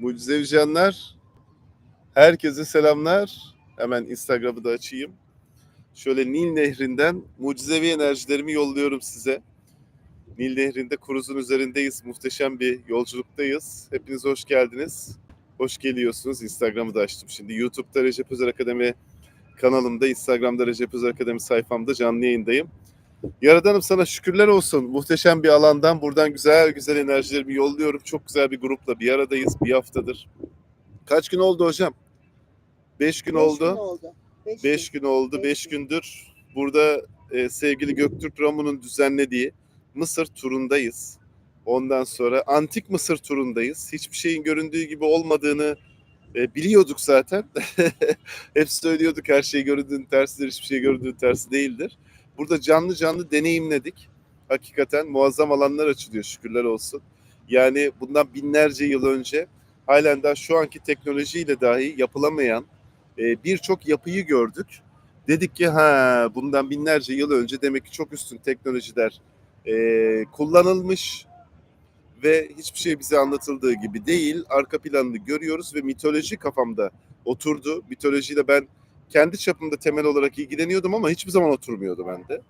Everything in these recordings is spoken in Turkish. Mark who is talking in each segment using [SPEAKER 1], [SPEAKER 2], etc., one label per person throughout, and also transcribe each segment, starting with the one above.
[SPEAKER 1] Mucizevi canlar. Herkese selamlar. Hemen Instagram'ı da açayım. Şöyle Nil Nehri'nden mucizevi enerjilerimi yolluyorum size. Nil Nehri'nde kuruzun üzerindeyiz. Muhteşem bir yolculuktayız. Hepiniz hoş geldiniz. Hoş geliyorsunuz. Instagram'ı da açtım şimdi. YouTube'da Recep Özer Akademi kanalımda, Instagram'da Recep Özer Akademi sayfamda canlı yayındayım. Yaradanım sana şükürler olsun. Muhteşem bir alandan buradan güzel güzel enerjilerimi yolluyorum. Çok güzel bir grupla bir aradayız bir haftadır. Kaç gün oldu hocam? Beş gün
[SPEAKER 2] Beş
[SPEAKER 1] oldu.
[SPEAKER 2] Gün oldu. Beş,
[SPEAKER 1] Beş gün oldu.
[SPEAKER 2] Beş
[SPEAKER 1] Beş
[SPEAKER 2] gün.
[SPEAKER 1] gündür burada e, sevgili Göktürk Ramu'nun düzenlediği Mısır turundayız. Ondan sonra antik Mısır turundayız. Hiçbir şeyin göründüğü gibi olmadığını e, biliyorduk zaten. Hep söylüyorduk her şey göründüğün tersidir, hiçbir şey göründüğün tersi değildir. Burada canlı canlı deneyimledik. Hakikaten muazzam alanlar açılıyor şükürler olsun. Yani bundan binlerce yıl önce halen daha şu anki teknolojiyle dahi yapılamayan e, birçok yapıyı gördük. Dedik ki ha bundan binlerce yıl önce demek ki çok üstün teknolojiler e, kullanılmış ve hiçbir şey bize anlatıldığı gibi değil. Arka planını görüyoruz ve mitoloji kafamda oturdu. Mitolojiyle ben kendi çapımda temel olarak ilgileniyordum ama hiçbir zaman oturmuyordu bende.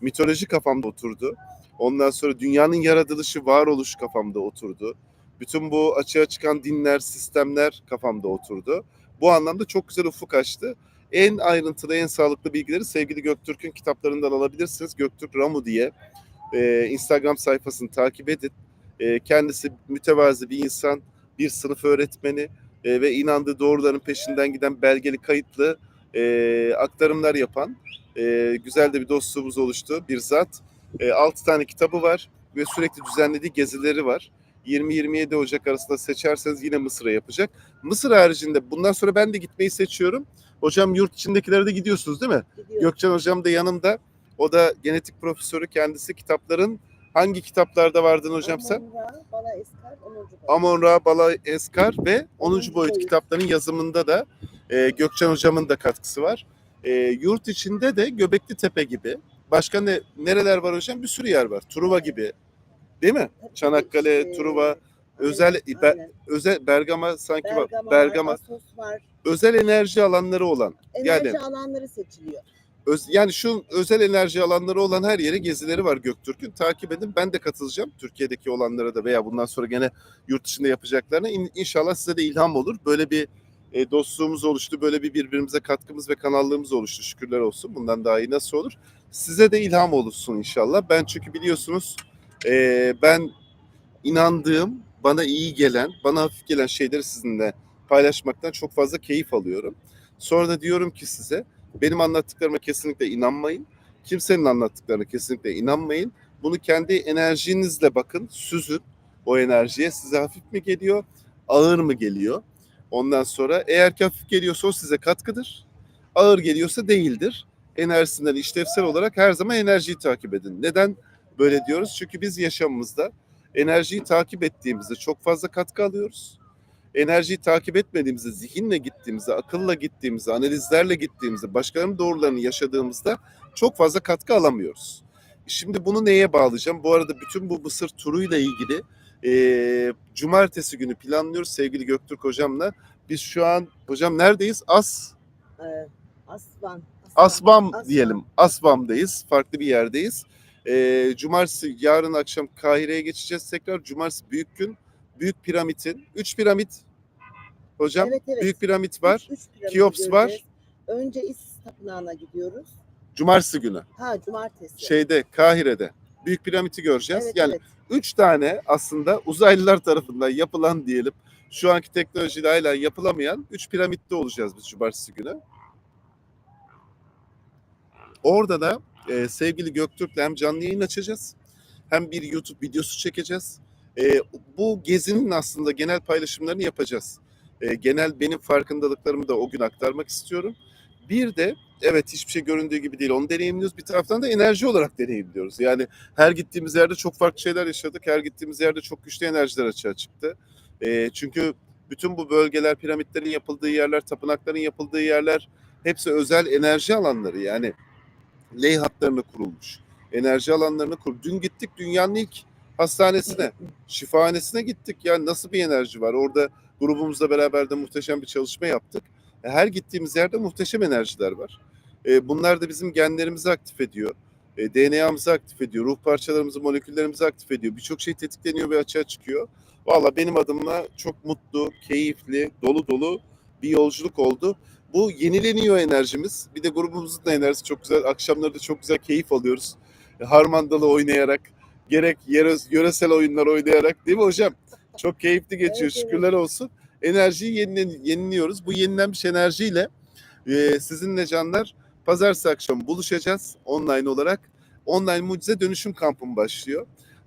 [SPEAKER 1] Mitoloji kafamda oturdu. Ondan sonra dünyanın yaratılışı, varoluş kafamda oturdu. Bütün bu açığa çıkan dinler, sistemler kafamda oturdu. Bu anlamda çok güzel ufuk açtı. En ayrıntılı, en sağlıklı bilgileri sevgili Göktürk'ün kitaplarından alabilirsiniz. Göktürk Ramu diye e, Instagram sayfasını takip edin. E, kendisi mütevazi bir insan, bir sınıf öğretmeni e, ve inandığı doğruların peşinden giden belgeli kayıtlı e, aktarımlar yapan e, güzel de bir dostluğumuz oluştu. Bir zat. E, 6 tane kitabı var ve sürekli düzenlediği gezileri var. 20-27 Ocak arasında seçerseniz yine Mısır'a yapacak. Mısır haricinde bundan sonra ben de gitmeyi seçiyorum. Hocam yurt içindekilere de gidiyorsunuz değil mi?
[SPEAKER 2] Gidiyor.
[SPEAKER 1] Gökçen hocam da yanımda. O da genetik profesörü kendisi. Kitapların hangi kitaplarda vardın hocam sen?
[SPEAKER 2] Amon-Ra, Bala Eskar, 10. boyut.
[SPEAKER 1] Amon Ra, Bala Eskar ve 10.
[SPEAKER 2] Onuncu
[SPEAKER 1] boyut
[SPEAKER 2] boyut.
[SPEAKER 1] kitaplarının yazımında da e, Gökçen hocamın da katkısı var. E, yurt içinde de Göbekli Tepe gibi. Başka ne nereler var hocam? Bir sürü yer var. Truva gibi. Değil mi? Çanakkale,
[SPEAKER 2] işte,
[SPEAKER 1] Truva,
[SPEAKER 2] aynen,
[SPEAKER 1] özel Be- özel Bergama sanki var.
[SPEAKER 2] Bergama,
[SPEAKER 1] Bergama
[SPEAKER 2] var, Assos var.
[SPEAKER 1] özel enerji alanları olan.
[SPEAKER 2] Enerji
[SPEAKER 1] Yani-
[SPEAKER 2] alanları seçiliyor.
[SPEAKER 1] Öz, yani şu özel enerji alanları olan her yere gezileri var Göktürk'ün. Takip edin. Ben de katılacağım. Türkiye'deki olanlara da veya bundan sonra gene yurt dışında yapacaklarına. İn- İnşallah size de ilham olur. Böyle bir e, dostluğumuz oluştu. Böyle bir birbirimize katkımız ve kanallığımız oluştu. Şükürler olsun. Bundan daha iyi nasıl olur? Size de ilham olsun inşallah. Ben çünkü biliyorsunuz e, ben inandığım, bana iyi gelen, bana hafif gelen şeyleri sizinle paylaşmaktan çok fazla keyif alıyorum. Sonra da diyorum ki size benim anlattıklarıma kesinlikle inanmayın. Kimsenin anlattıklarına kesinlikle inanmayın. Bunu kendi enerjinizle bakın, süzün o enerjiye. Size hafif mi geliyor, ağır mı geliyor? Ondan sonra eğer ki hafif geliyorsa o size katkıdır. Ağır geliyorsa değildir. Enerjisinden işlevsel olarak her zaman enerjiyi takip edin. Neden böyle diyoruz? Çünkü biz yaşamımızda enerjiyi takip ettiğimizde çok fazla katkı alıyoruz enerjiyi takip etmediğimizde, zihinle gittiğimizde, akılla gittiğimizde, analizlerle gittiğimizde, başkalarının doğrularını yaşadığımızda çok fazla katkı alamıyoruz. Şimdi bunu neye bağlayacağım? Bu arada bütün bu Mısır turuyla ilgili e, cumartesi günü planlıyoruz sevgili Göktürk hocamla. Biz şu an hocam neredeyiz? As
[SPEAKER 2] Ee, Asvan.
[SPEAKER 1] Asbam
[SPEAKER 2] Asvan.
[SPEAKER 1] diyelim. Asbam'dayız. Farklı bir yerdeyiz. E, cumartesi yarın akşam Kahire'ye geçeceğiz tekrar. Cumartesi büyük gün. Büyük piramitin. Üç piramit. Hocam
[SPEAKER 2] Evet, evet.
[SPEAKER 1] büyük piramit var.
[SPEAKER 2] Üç, üç piramidi
[SPEAKER 1] Keops var.
[SPEAKER 2] göreceğiz. Önce İsis Tapınağı'na gidiyoruz.
[SPEAKER 1] Cumartesi günü.
[SPEAKER 2] Ha cumartesi.
[SPEAKER 1] Şeyde Kahire'de. Büyük piramiti göreceğiz.
[SPEAKER 2] evet,
[SPEAKER 1] yani
[SPEAKER 2] evet.
[SPEAKER 1] üç tane aslında uzaylılar tarafından yapılan diyelim. Şu anki teknolojiyle hala yapılamayan üç piramitte olacağız biz cumartesi günü. Orada da e, sevgili Göktürk'le hem canlı yayın açacağız hem bir YouTube videosu çekeceğiz. E, bu gezinin aslında genel paylaşımlarını yapacağız. E, genel benim farkındalıklarımı da o gün aktarmak istiyorum. Bir de evet hiçbir şey göründüğü gibi değil onu deneyimliyoruz. Bir taraftan da enerji olarak deneyimliyoruz. Yani her gittiğimiz yerde çok farklı şeyler yaşadık. Her gittiğimiz yerde çok güçlü enerjiler açığa çıktı. E, çünkü bütün bu bölgeler, piramitlerin yapıldığı yerler, tapınakların yapıldığı yerler hepsi özel enerji alanları. Yani ley hatlarına kurulmuş. Enerji alanlarına kurulmuş. Dün gittik dünyanın ilk hastanesine, şifahanesine gittik. Yani nasıl bir enerji var? Orada grubumuzla beraber de muhteşem bir çalışma yaptık. E, Her gittiğimiz yerde muhteşem enerjiler var. E, Bunlar da bizim genlerimizi aktif ediyor. E, DNA'mızı aktif ediyor. Ruh parçalarımızı, moleküllerimizi aktif ediyor. Birçok şey tetikleniyor ve açığa çıkıyor. Valla benim adıma çok mutlu, keyifli, dolu dolu bir yolculuk oldu. Bu yenileniyor enerjimiz. Bir de grubumuzun da enerjisi çok güzel. Akşamları da çok güzel keyif alıyoruz. Harmandalı oynayarak, gerek yöresel oyunlar oynayarak değil mi hocam? Çok keyifli geçiyor.
[SPEAKER 2] Evet.
[SPEAKER 1] Şükürler olsun. Enerjiyi yenilen, yeniliyoruz. Bu yenilenmiş enerjiyle e, sizinle canlar pazartesi akşam buluşacağız online olarak. Online Mucize Dönüşüm Kampım başlıyor.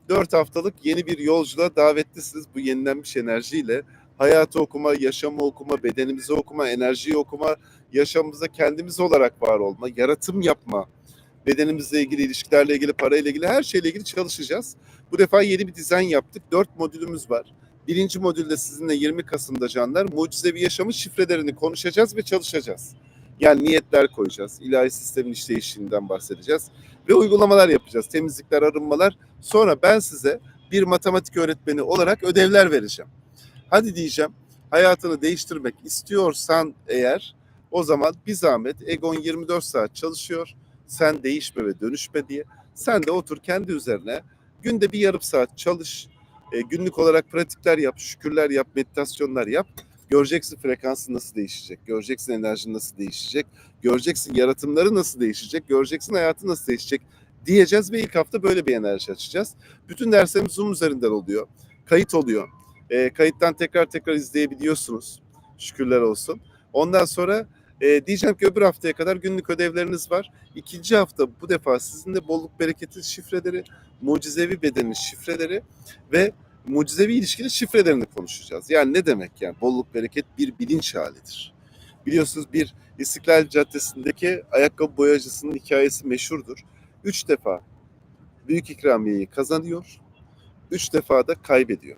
[SPEAKER 1] 4 haftalık yeni bir yolculuğa davetlisiniz bu yenilenmiş enerjiyle. Hayatı okuma, yaşamı okuma, bedenimizi okuma, enerjiyi okuma, yaşamımıza kendimiz olarak var olma, yaratım yapma, bedenimizle ilgili, ilişkilerle ilgili, parayla ilgili her şeyle ilgili çalışacağız. Bu defa yeni bir dizayn yaptık. Dört modülümüz var. Birinci modülde sizinle 20 Kasım'da canlar mucizevi yaşamın şifrelerini konuşacağız ve çalışacağız. Yani niyetler koyacağız. ilahi sistemin işleyişinden bahsedeceğiz. Ve uygulamalar yapacağız. Temizlikler, arınmalar. Sonra ben size bir matematik öğretmeni olarak ödevler vereceğim. Hadi diyeceğim hayatını değiştirmek istiyorsan eğer o zaman bir zahmet Egon 24 saat çalışıyor. Sen değişme ve dönüşme diye. Sen de otur kendi üzerine günde bir yarım saat çalış. E, günlük olarak pratikler yap, şükürler yap, meditasyonlar yap. Göreceksin frekansın nasıl değişecek. Göreceksin enerjin nasıl değişecek. Göreceksin yaratımları nasıl değişecek. Göreceksin hayatı nasıl değişecek diyeceğiz ve ilk hafta böyle bir enerji açacağız. Bütün derslerimiz Zoom üzerinden oluyor. Kayıt oluyor. E, kayıttan tekrar tekrar izleyebiliyorsunuz. Şükürler olsun. Ondan sonra e, diyeceğim ki öbür haftaya kadar günlük ödevleriniz var. İkinci hafta bu defa sizinle bolluk bereketin şifreleri, mucizevi bedenin şifreleri ve mucizevi ilişkinin şifrelerini konuşacağız. Yani ne demek yani bolluk bereket bir bilinç halidir. Biliyorsunuz bir İstiklal Caddesi'ndeki ayakkabı boyacısının hikayesi meşhurdur. Üç defa büyük ikramiyeyi kazanıyor, üç defa da kaybediyor.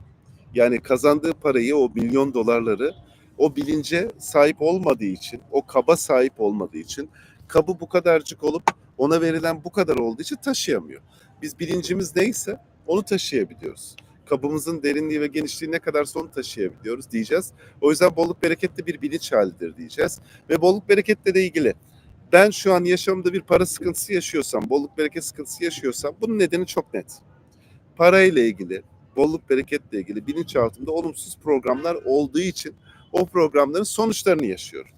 [SPEAKER 1] Yani kazandığı parayı, o milyon dolarları o bilince sahip olmadığı için, o kaba sahip olmadığı için, kabı bu kadarcık olup ona verilen bu kadar olduğu için taşıyamıyor. Biz bilincimiz neyse onu taşıyabiliyoruz. Kabımızın derinliği ve genişliği ne kadarsa onu taşıyabiliyoruz diyeceğiz. O yüzden bolluk bereketli bir bilinç halidir diyeceğiz. Ve bolluk bereketle de ilgili ben şu an yaşamda bir para sıkıntısı yaşıyorsam, bolluk bereket sıkıntısı yaşıyorsam bunun nedeni çok net. Parayla ilgili, bolluk bereketle ilgili bilinçaltımda olumsuz programlar olduğu için o programların sonuçlarını yaşıyorum.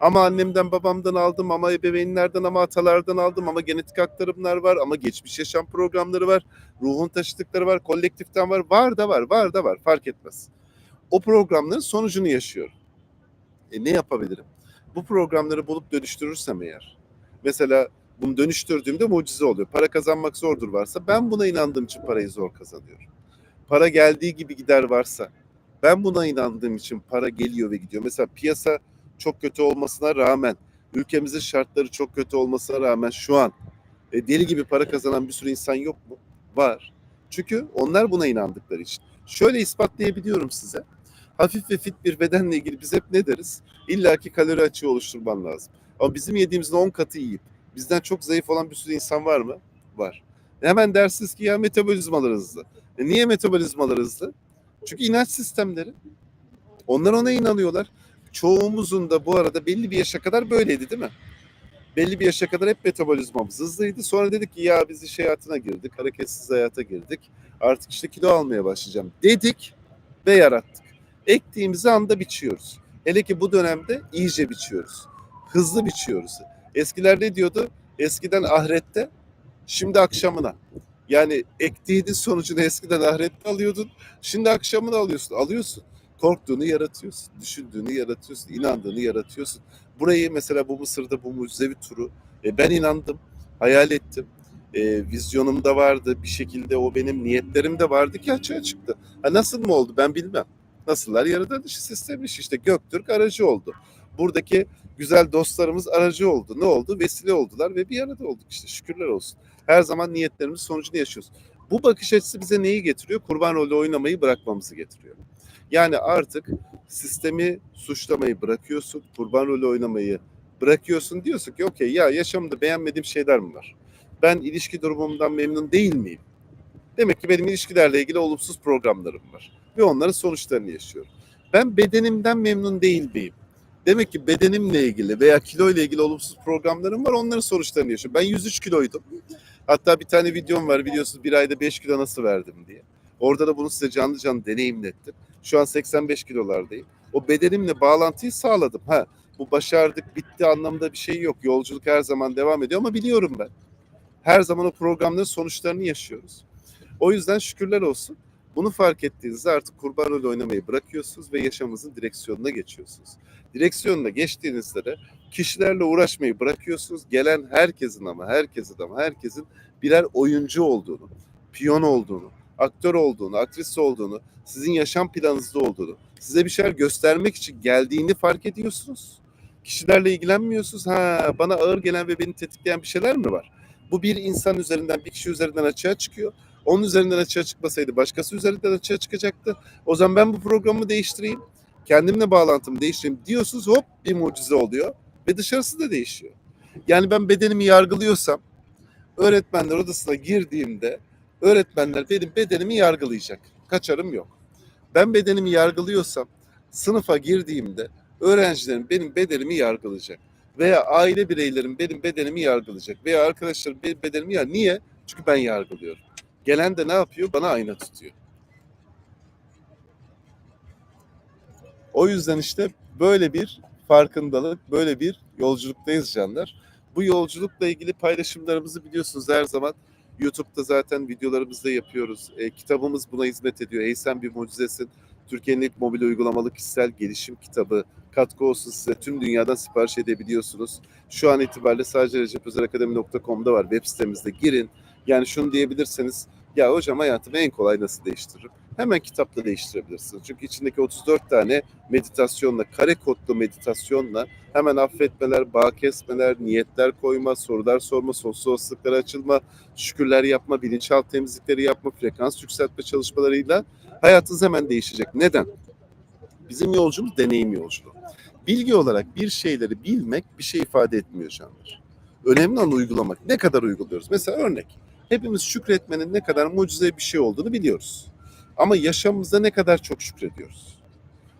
[SPEAKER 1] Ama annemden babamdan aldım ama ebeveynlerden ama atalardan aldım ama genetik aktarımlar var ama geçmiş yaşam programları var. Ruhun taşıdıkları var, kolektiften var. Var da var, var da var fark etmez. O programların sonucunu yaşıyorum. E ne yapabilirim? Bu programları bulup dönüştürürsem eğer. Mesela bunu dönüştürdüğümde mucize oluyor. Para kazanmak zordur varsa ben buna inandığım için parayı zor kazanıyorum. Para geldiği gibi gider varsa ben buna inandığım için para geliyor ve gidiyor. Mesela piyasa çok kötü olmasına rağmen, ülkemizin şartları çok kötü olmasına rağmen şu an e, deli gibi para kazanan bir sürü insan yok mu? Var. Çünkü onlar buna inandıkları için. Şöyle ispatlayabiliyorum size. Hafif ve fit bir bedenle ilgili biz hep ne deriz? İlla ki kalori açığı oluşturman lazım. Ama bizim yediğimizin 10 katı yiyip bizden çok zayıf olan bir sürü insan var mı? Var. Hemen dersiniz ki ya metabolizmalar hızlı. E niye metabolizmalar hızlı? Çünkü inanç sistemleri. Onlar ona inanıyorlar. Çoğumuzun da bu arada belli bir yaşa kadar böyleydi değil mi? Belli bir yaşa kadar hep metabolizmamız hızlıydı. Sonra dedik ki ya biz iş hayatına girdik, hareketsiz hayata girdik. Artık işte kilo almaya başlayacağım dedik ve yarattık. Ektiğimizi anda biçiyoruz. Hele ki bu dönemde iyice biçiyoruz. Hızlı biçiyoruz. Eskiler ne diyordu? Eskiden ahirette, şimdi akşamına. Yani ektiğinin sonucunu eskiden ahirette alıyordun. Şimdi akşamını alıyorsun. Alıyorsun. Korktuğunu yaratıyorsun. Düşündüğünü yaratıyorsun. inandığını yaratıyorsun. Burayı mesela bu Mısır'da bu mucizevi turu e, ben inandım. Hayal ettim. E, vizyonumda vardı. Bir şekilde o benim niyetlerimde vardı ki açığa çıktı. Ha, nasıl mı oldu ben bilmem. Nasıllar yaratılış sistemmiş işte Göktürk aracı oldu. Buradaki güzel dostlarımız aracı oldu. Ne oldu? Vesile oldular ve bir arada olduk işte şükürler olsun. Her zaman niyetlerimiz sonucunu yaşıyoruz. Bu bakış açısı bize neyi getiriyor? Kurban rolü oynamayı bırakmamızı getiriyor. Yani artık sistemi suçlamayı bırakıyorsun, kurban rolü oynamayı bırakıyorsun. Diyorsun ki okey ya yaşamımda beğenmediğim şeyler mi var? Ben ilişki durumumdan memnun değil miyim? Demek ki benim ilişkilerle ilgili olumsuz programlarım var. Ve onların sonuçlarını yaşıyorum. Ben bedenimden memnun değil miyim? Demek ki bedenimle ilgili veya kilo ile ilgili olumsuz programlarım var. Onların sonuçlarını yaşıyorum. Ben 103 kiloydum. Hatta bir tane videom var biliyorsunuz bir ayda 5 kilo nasıl verdim diye. Orada da bunu size canlı canlı deneyimlettim. Şu an 85 kilolardayım. O bedenimle bağlantıyı sağladım. Ha bu başardık bitti anlamında bir şey yok. Yolculuk her zaman devam ediyor ama biliyorum ben. Her zaman o programların sonuçlarını yaşıyoruz. O yüzden şükürler olsun. Bunu fark ettiğinizde artık kurban rolü oynamayı bırakıyorsunuz ve yaşamınızın direksiyonuna geçiyorsunuz. Direksiyonuna geçtiğinizde de kişilerle uğraşmayı bırakıyorsunuz. Gelen herkesin ama herkesin ama herkesin birer oyuncu olduğunu, piyon olduğunu, aktör olduğunu, aktris olduğunu, sizin yaşam planınızda olduğunu, size bir şeyler göstermek için geldiğini fark ediyorsunuz. Kişilerle ilgilenmiyorsunuz. Ha bana ağır gelen ve beni tetikleyen bir şeyler mi var? Bu bir insan üzerinden, bir kişi üzerinden açığa çıkıyor. Onun üzerinden açığa çıkmasaydı başkası üzerinden açığa çıkacaktı. O zaman ben bu programı değiştireyim. Kendimle bağlantımı değiştireyim diyorsunuz hop bir mucize oluyor. Ve dışarısı da değişiyor. Yani ben bedenimi yargılıyorsam öğretmenler odasına girdiğimde öğretmenler benim bedenimi yargılayacak. Kaçarım yok. Ben bedenimi yargılıyorsam sınıfa girdiğimde öğrencilerim benim bedenimi yargılayacak. Veya aile bireylerim benim bedenimi yargılayacak. Veya arkadaşlarım benim bedenimi yargılayacak. Niye? Çünkü ben yargılıyorum. Gelen de ne yapıyor? Bana ayna tutuyor. O yüzden işte böyle bir farkındalık, böyle bir yolculuktayız canlar. Bu yolculukla ilgili paylaşımlarımızı biliyorsunuz her zaman YouTube'da zaten videolarımızda yapıyoruz. E, kitabımız buna hizmet ediyor. Ey sen bir mucizesin. Türkiye'nin ilk mobil uygulamalı kişisel gelişim kitabı. Katkı olsun size. Tüm dünyadan sipariş edebiliyorsunuz. Şu an itibariyle sadece recepözelakademi.com'da var. Web sitemizde girin. Yani şunu diyebilirseniz ya hocam hayatımı en kolay nasıl değiştiririm? Hemen kitapla değiştirebilirsiniz. Çünkü içindeki 34 tane meditasyonla, kare kodlu meditasyonla hemen affetmeler, bağ kesmeler, niyetler koyma, sorular sorma, sonsuz olasılıklara açılma, şükürler yapma, bilinçaltı temizlikleri yapma, frekans yükseltme çalışmalarıyla hayatınız hemen değişecek. Neden? Bizim yolculuğumuz deneyim yolculuğu. Bilgi olarak bir şeyleri bilmek bir şey ifade etmiyor canlar. Önemli olan uygulamak. Ne kadar uyguluyoruz? Mesela örnek. Hepimiz şükretmenin ne kadar mucize bir şey olduğunu biliyoruz. Ama yaşamımızda ne kadar çok şükrediyoruz.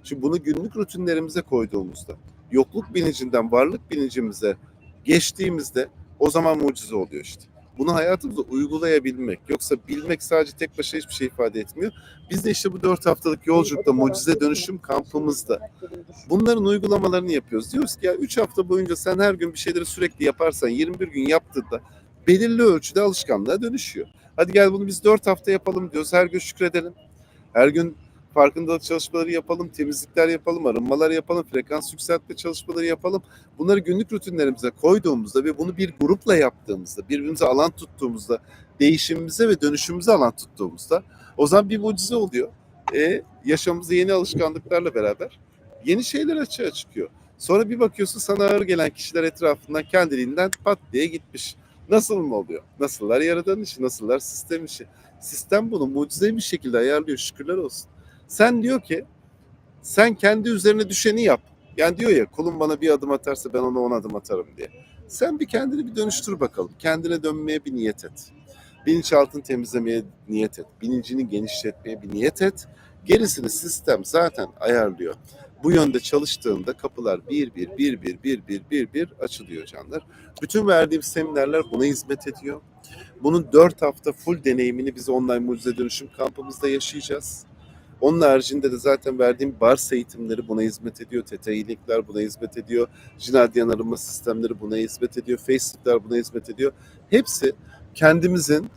[SPEAKER 1] Şimdi bunu günlük rutinlerimize koyduğumuzda, yokluk bilincinden varlık bilincimize geçtiğimizde o zaman mucize oluyor işte. Bunu hayatımızda uygulayabilmek. Yoksa bilmek sadece tek başına hiçbir şey ifade etmiyor. Biz de işte bu dört haftalık yolculukta mucize dönüşüm kampımızda bunların uygulamalarını yapıyoruz. Diyoruz ki ya 3 hafta boyunca sen her gün bir şeyleri sürekli yaparsan 21 gün yaptığında belirli ölçüde alışkanlığa dönüşüyor. Hadi gel bunu biz 4 hafta yapalım diyoruz. Her gün şükredelim. Her gün farkındalık çalışmaları yapalım, temizlikler yapalım, arınmalar yapalım, frekans yükseltme çalışmaları yapalım. Bunları günlük rutinlerimize koyduğumuzda ve bunu bir grupla yaptığımızda, birbirimize alan tuttuğumuzda, değişimimize ve dönüşümümüze alan tuttuğumuzda o zaman bir mucize oluyor. E, yaşamımızda yeni alışkanlıklarla beraber yeni şeyler açığa çıkıyor. Sonra bir bakıyorsun sana ağır gelen kişiler etrafından kendiliğinden pat diye gitmiş. Nasıl mı oluyor? Nasıllar yaradan işi, nasıllar sistem işi. Sistem bunu mucizevi bir şekilde ayarlıyor şükürler olsun. Sen diyor ki sen kendi üzerine düşeni yap. Yani diyor ya kulum bana bir adım atarsa ben ona on adım atarım diye. Sen bir kendini bir dönüştür bakalım. Kendine dönmeye bir niyet et. Bilinçaltını temizlemeye niyet et. Bilincini genişletmeye bir niyet et. Gerisini sistem zaten ayarlıyor. Bu yönde çalıştığında kapılar bir bir bir bir bir bir bir bir açılıyor canlar. Bütün verdiğim seminerler buna hizmet ediyor. Bunun dört hafta full deneyimini biz online mucize dönüşüm kampımızda yaşayacağız. Onun haricinde de zaten verdiğim bars eğitimleri buna hizmet ediyor. TTİ'likler buna hizmet ediyor. Jinadyen arınma sistemleri buna hizmet ediyor. Facelifler buna hizmet ediyor. Hepsi kendimizin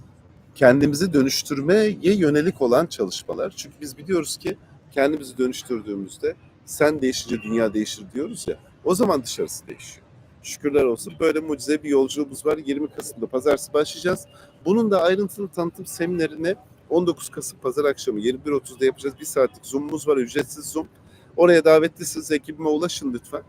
[SPEAKER 1] kendimizi dönüştürmeye yönelik olan çalışmalar. Çünkü biz biliyoruz ki kendimizi dönüştürdüğümüzde sen değişince dünya değişir diyoruz ya. O zaman dışarısı değişiyor. Şükürler olsun. Böyle mucize bir yolculuğumuz var. 20 Kasım'da pazartesi başlayacağız. Bunun da ayrıntılı tanıtım seminerini 19 Kasım pazar akşamı 21.30'da yapacağız. Bir saatlik Zoom'umuz var. Ücretsiz Zoom. Oraya davetlisiniz. Ekibime ulaşın lütfen.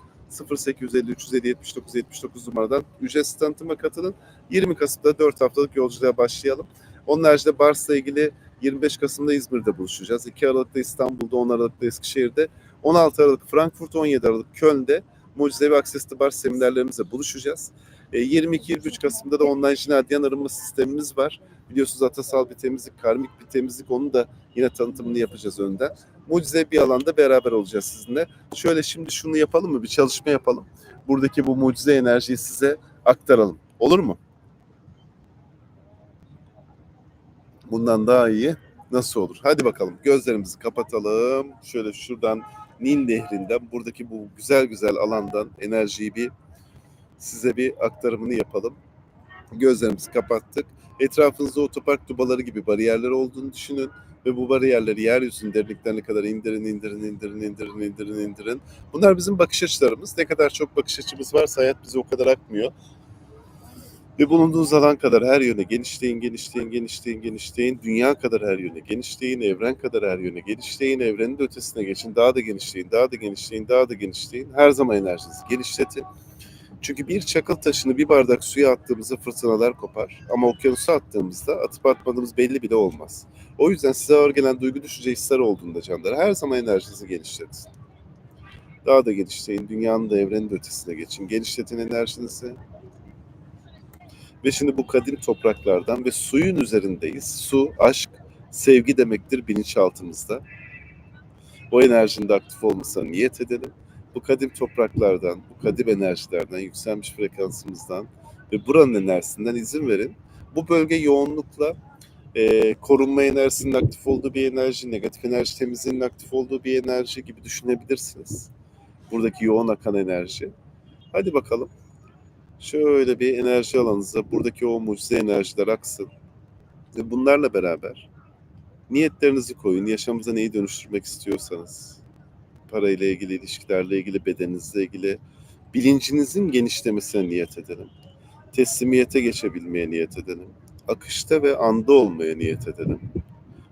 [SPEAKER 1] 0850 350 79 79 numaradan ücretsiz tanıtıma katılın. 20 Kasım'da 4 haftalık yolculuğa başlayalım. Onun haricinde Bars'la ilgili 25 Kasım'da İzmir'de buluşacağız. 2 Aralık'ta İstanbul'da, 10 Aralık'ta Eskişehir'de, 16 Aralık Frankfurt, 17 Aralık Köln'de Mucizevi Access Bars seminerlerimizle buluşacağız. E, 22-23 Kasım'da da online jinadyen arınma sistemimiz var. Biliyorsunuz atasal bir temizlik, karmik bir temizlik. Onun da yine tanıtımını yapacağız önden. Mucize bir alanda beraber olacağız sizinle. Şöyle şimdi şunu yapalım mı? Bir çalışma yapalım. Buradaki bu mucize enerjiyi size aktaralım. Olur mu? Bundan daha iyi nasıl olur? Hadi bakalım gözlerimizi kapatalım. Şöyle şuradan Nil Nehri'nden buradaki bu güzel güzel alandan enerjiyi bir size bir aktarımını yapalım. Gözlerimizi kapattık. Etrafınızda otopark dubaları gibi bariyerler olduğunu düşünün ve bu bariyerleri yeryüzünün derinliklerine kadar indirin, indirin, indirin, indirin, indirin, indirin. Bunlar bizim bakış açılarımız. Ne kadar çok bakış açımız varsa hayat bize o kadar akmıyor. Ve bulunduğunuz alan kadar her yöne genişleyin, genişleyin, genişleyin, genişleyin. Dünya kadar her yöne genişleyin, evren kadar her yöne genişleyin. Evrenin de ötesine geçin. Daha da genişleyin, daha da genişleyin, daha da genişleyin. Her zaman enerjinizi genişletin. Çünkü bir çakıl taşını bir bardak suya attığımızda fırtınalar kopar. Ama okyanusa attığımızda atıp atmadığımız belli bile olmaz. O yüzden size ağır gelen duygu düşünce hisler olduğunda canlar her zaman enerjinizi genişletin. Daha da genişleyin. Dünyanın da evrenin de ötesine geçin. Genişletin enerjinizi. Ve şimdi bu kadim topraklardan ve suyun üzerindeyiz. Su, aşk, sevgi demektir bilinçaltımızda. O enerjinin aktif olmasına niyet edelim. Bu kadim topraklardan, bu kadim enerjilerden, yükselmiş frekansımızdan ve buranın enerjisinden izin verin. Bu bölge yoğunlukla e, korunma enerjisinin aktif olduğu bir enerji, negatif enerji temizliğinin aktif olduğu bir enerji gibi düşünebilirsiniz. Buradaki yoğun akan enerji. Hadi bakalım. Şöyle bir enerji alanınıza buradaki o mucize enerjiler aksın. Ve bunlarla beraber niyetlerinizi koyun. Yaşamınıza neyi dönüştürmek istiyorsanız. Parayla ilgili, ilişkilerle ilgili, bedeninizle ilgili. Bilincinizin genişlemesine niyet edelim. Teslimiyete geçebilmeye niyet edelim. Akışta ve anda olmaya niyet edelim.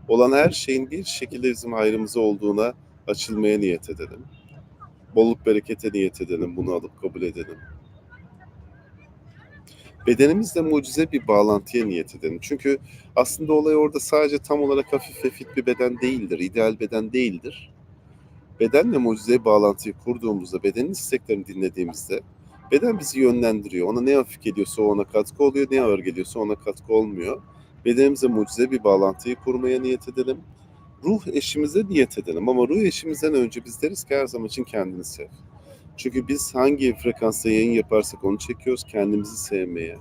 [SPEAKER 1] Olan her şeyin bir şekilde bizim hayrımıza olduğuna açılmaya niyet edelim. Bolluk berekete niyet edelim. Bunu alıp kabul edelim bedenimizle mucize bir bağlantıya niyet edelim. Çünkü aslında olay orada sadece tam olarak hafif ve fit bir beden değildir, ideal beden değildir. Bedenle mucize bağlantıyı kurduğumuzda, bedenin isteklerini dinlediğimizde beden bizi yönlendiriyor. Ona ne hafif geliyorsa ona katkı oluyor, ne ağır geliyorsa ona katkı olmuyor. Bedenimize mucize bir bağlantıyı kurmaya niyet edelim. Ruh eşimize niyet edelim ama ruh eşimizden önce biz deriz ki her zaman için kendini sev. Çünkü biz hangi frekansta yayın yaparsak onu çekiyoruz kendimizi sevmeye.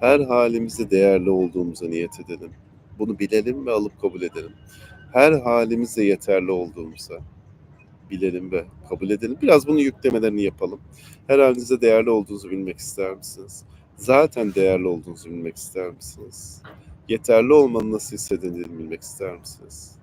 [SPEAKER 1] Her halimizde değerli olduğumuza niyet edelim. Bunu bilelim ve alıp kabul edelim. Her halimizde yeterli olduğumuza bilelim ve kabul edelim. Biraz bunu yüklemelerini yapalım. Her halinizde değerli olduğunuzu bilmek ister misiniz? Zaten değerli olduğunuzu bilmek ister misiniz? Yeterli olmanın nasıl hissedildiğini bilmek ister misiniz?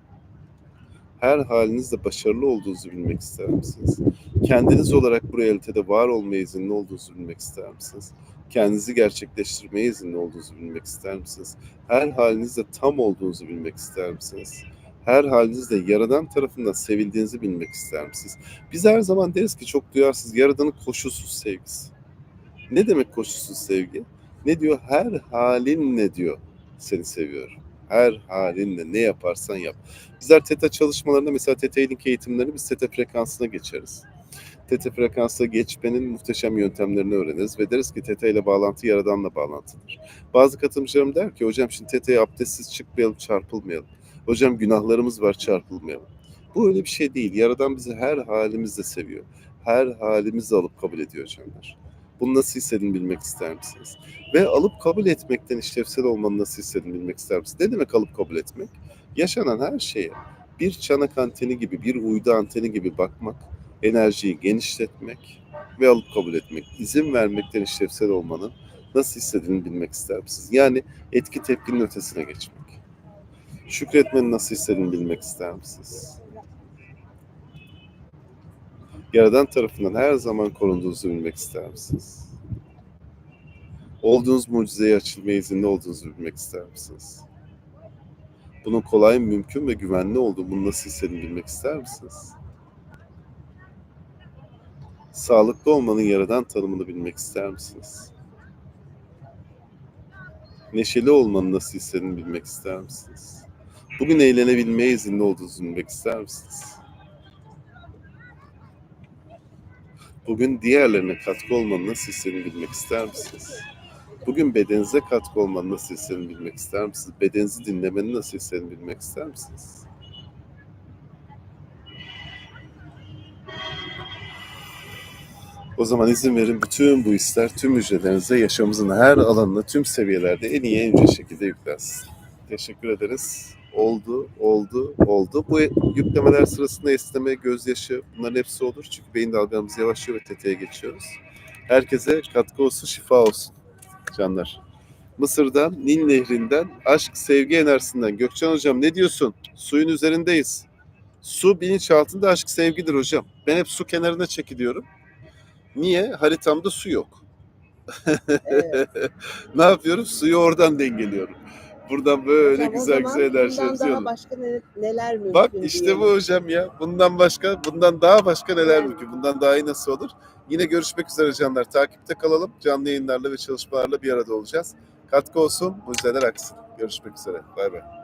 [SPEAKER 1] Her halinizde başarılı olduğunuzu bilmek ister misiniz? Kendiniz olarak bu realitede var olmaya izinli olduğunuzu bilmek ister misiniz? Kendinizi gerçekleştirmeye izinli olduğunuzu bilmek ister misiniz? Her halinizde tam olduğunuzu bilmek ister misiniz? Her halinizde Yaradan tarafından sevildiğinizi bilmek ister misiniz? Biz her zaman deriz ki çok duyarsız, Yaradan'ın koşulsuz sevgisi. Ne demek koşulsuz sevgi? Ne diyor? Her halinle diyor seni seviyorum. Her halinle ne yaparsan yap. Bizler TETA çalışmalarında mesela TETA Healing eğitimlerini biz TETA frekansına geçeriz. TETA frekansına geçmenin muhteşem yöntemlerini öğreniriz ve deriz ki TETA ile bağlantı yaradanla bağlantıdır. Bazı katılımcılarım der ki hocam şimdi TETA'ya abdestsiz çıkmayalım, çarpılmayalım. Hocam günahlarımız var, çarpılmayalım. Bu öyle bir şey değil. Yaradan bizi her halimizde seviyor. Her halimizde alıp kabul ediyor canlar. Bunu nasıl hissedin bilmek ister misiniz? Ve alıp kabul etmekten işlevsel olmanı nasıl hissedin bilmek ister misiniz? Ne demek alıp kabul etmek? Yaşanan her şeye bir çanak anteni gibi, bir uydu anteni gibi bakmak, enerjiyi genişletmek ve alıp kabul etmek, izin vermekten işlevsel olmanın nasıl hissedildiğini bilmek ister misiniz? Yani etki tepkinin ötesine geçmek. Şükretmenin nasıl hissedildiğini bilmek ister misiniz? Yaradan tarafından her zaman korunduğunuzu bilmek ister misiniz? Olduğunuz mucizeye açılmaya izinli olduğunuzu bilmek ister misiniz? Bunun kolay, mümkün ve güvenli olduğunu bunu nasıl hissedin bilmek ister misiniz? Sağlıklı olmanın yaradan tanımını bilmek ister misiniz? Neşeli olmanın nasıl hissedin bilmek ister misiniz? Bugün eğlenebilmeye izinli olduğunuzu bilmek ister misiniz? Bugün diğerlerine katkı olmanın nasıl hissedin bilmek ister misiniz? Bugün bedeninize katkı olmanın nasıl hissettiğini bilmek ister misiniz? Bedeninizi dinlemenin nasıl hissettiğini bilmek ister misiniz? O zaman izin verin bütün bu hisler tüm hücrelerinize yaşamımızın her alanına tüm seviyelerde en iyi en ince şekilde yüklensin. Teşekkür ederiz. Oldu, oldu, oldu. Bu yüklemeler sırasında esneme, gözyaşı bunların hepsi olur. Çünkü beyin dalgamız yavaşlıyor ve tetiğe geçiyoruz. Herkese katkı olsun, şifa olsun canlar. Mısır'dan, Nil Nehri'nden, aşk, sevgi enerjisinden. Gökçen Hocam ne diyorsun? Suyun üzerindeyiz. Su bilinçaltında aşk, sevgidir hocam. Ben hep su kenarına çekiliyorum. Niye? Haritamda su yok.
[SPEAKER 2] Evet.
[SPEAKER 1] ne yapıyorum? Suyu oradan dengeliyorum. Buradan böyle
[SPEAKER 2] Hocam,
[SPEAKER 1] güzel güzel
[SPEAKER 2] daha
[SPEAKER 1] yazıyorum.
[SPEAKER 2] başka ne- neler mümkün
[SPEAKER 1] Bak işte
[SPEAKER 2] diyelim.
[SPEAKER 1] bu hocam ya. Bundan başka, bundan daha başka neler mümkün? Bundan daha iyi nasıl olur? Yine görüşmek üzere canlar. Takipte kalalım. Canlı yayınlarla ve çalışmalarla bir arada olacağız. Katkı olsun, mucizeler aksın. Görüşmek üzere. Bay bay.